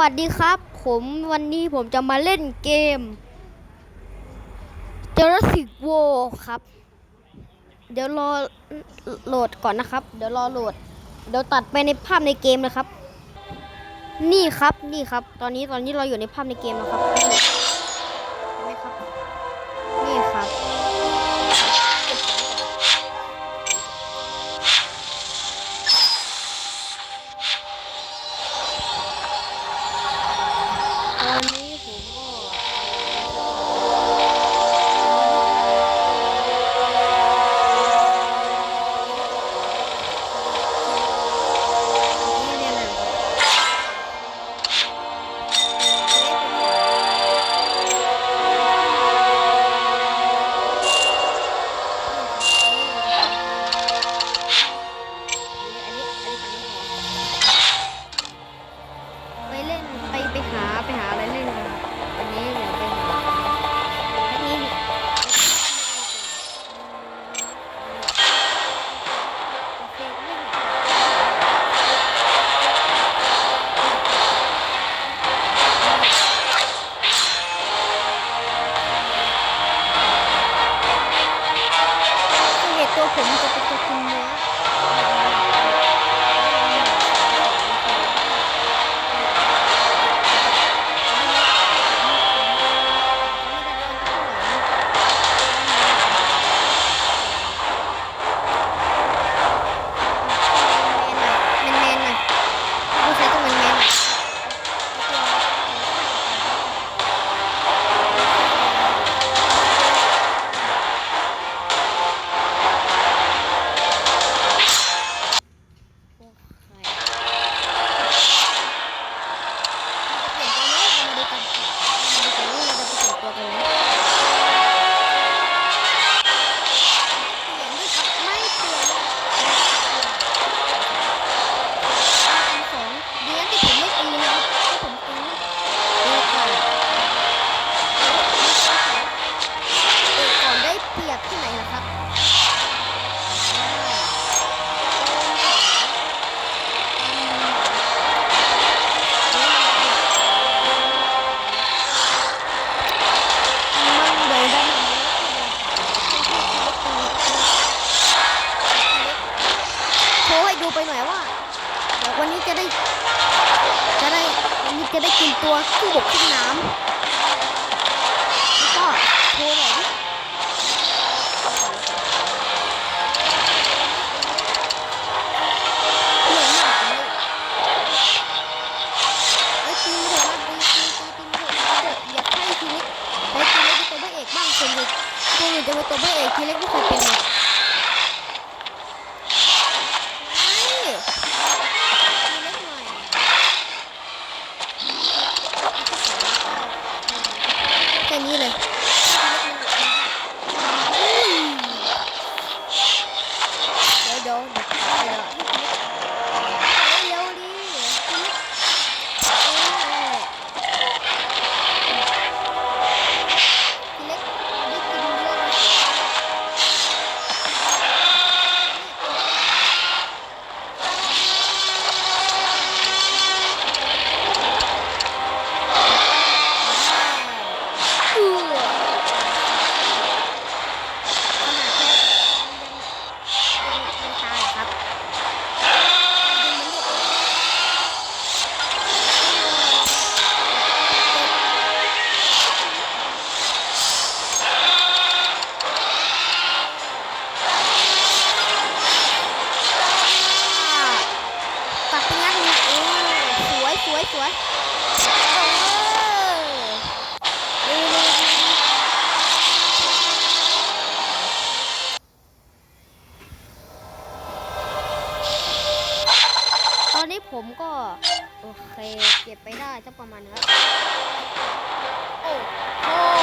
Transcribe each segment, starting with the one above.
วัสดีครับ ผมวันนี้ผมจะมาเล่นเกม Jurassic World ครับ เดี๋ยวรอโหลดก่อนนะครับ เดี๋ยวรอโหลด เดี๋ยวตัดไปในภาพในเกมนะครับ นี่ครับนี่ครับ ตอนนี้ตอนนี้เราอยู่ในภาพในเกมแล้วครับ ขึ้นบกขึ้นน้ำ โอเค เก็บไปได้สักประมาณนั้โอ้โห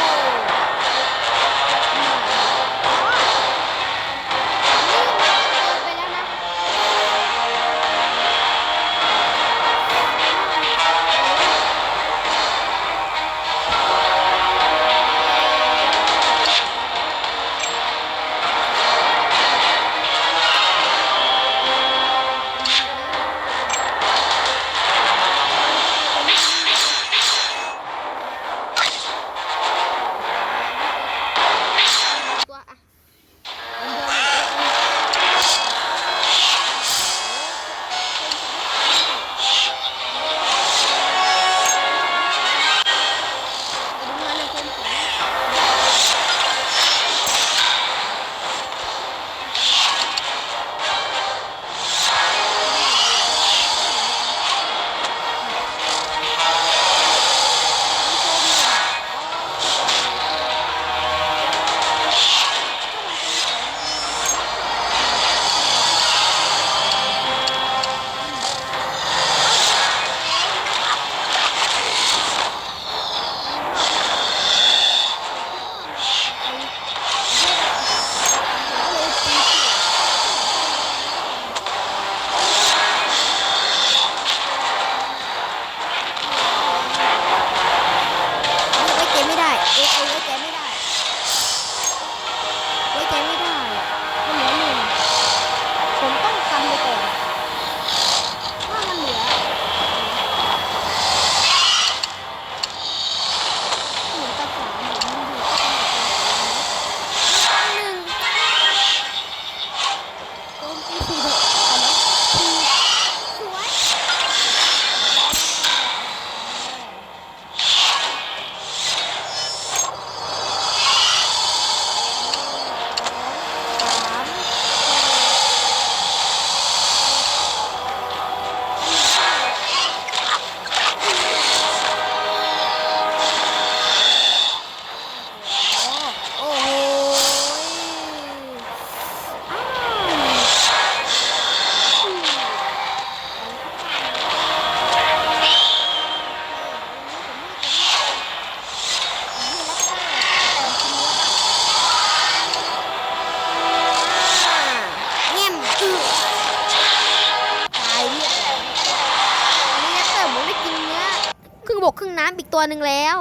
อีกตัวหนึ่งแล้ว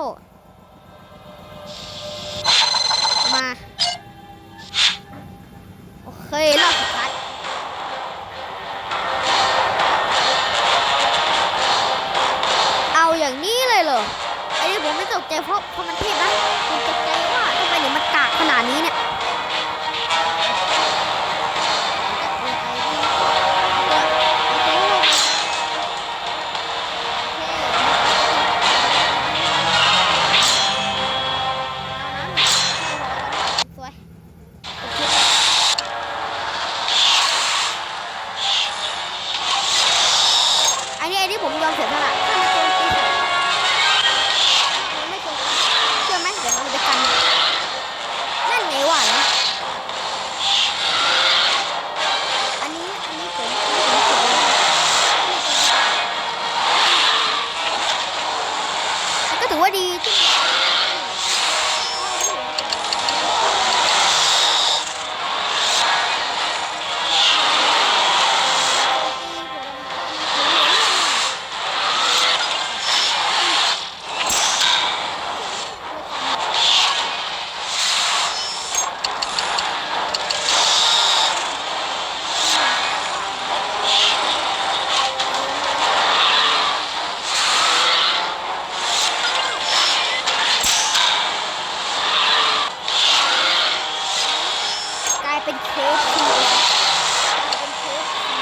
มา โอเครอบสุดท้ายเอาอย่างนี้เลยเหรอ ไอ้นี่ผมไม่ตกใจเพราะเพราะมันเทพนะผมตกใจว่าทำไมเนี่ยมันกากขนาดนี้เนี่ย เป็นเคฟซีเป็นเคฟซี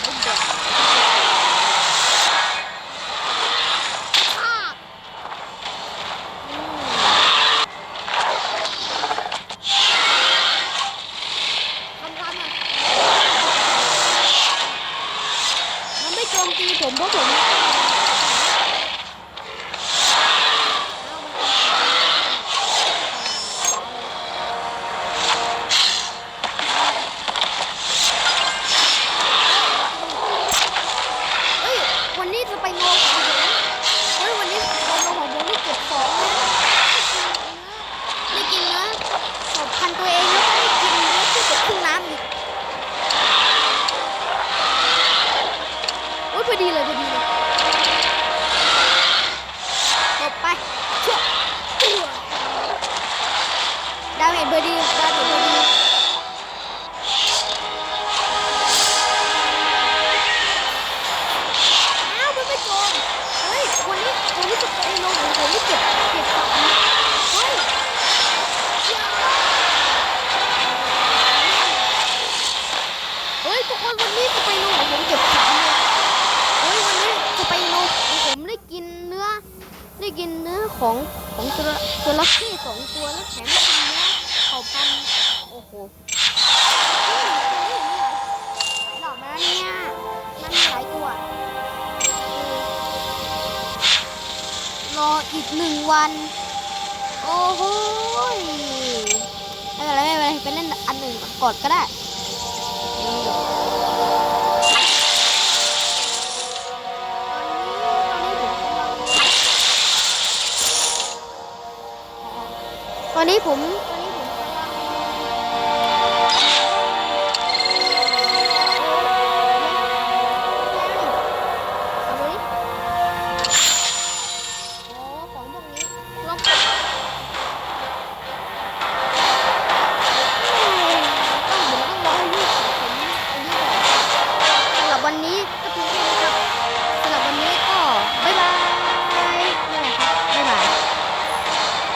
ไม่เด็ดอะอืมไม่โจมตีผมเพราะผม ได้กินเนื้อของของตัวตัวละเข้สองตัวแล้วแถมกินเนื้อเผ่าพันโอ้โหเฮ้ยหลอกมาแล้วเนี่ยมันมีหลายตัว รออีกหนึ่งวัน โอ้โหไม่เป็นไรไม่เป็นไรไปเล่นอันหนึ่งก่อนก็ได้ นนี้ผม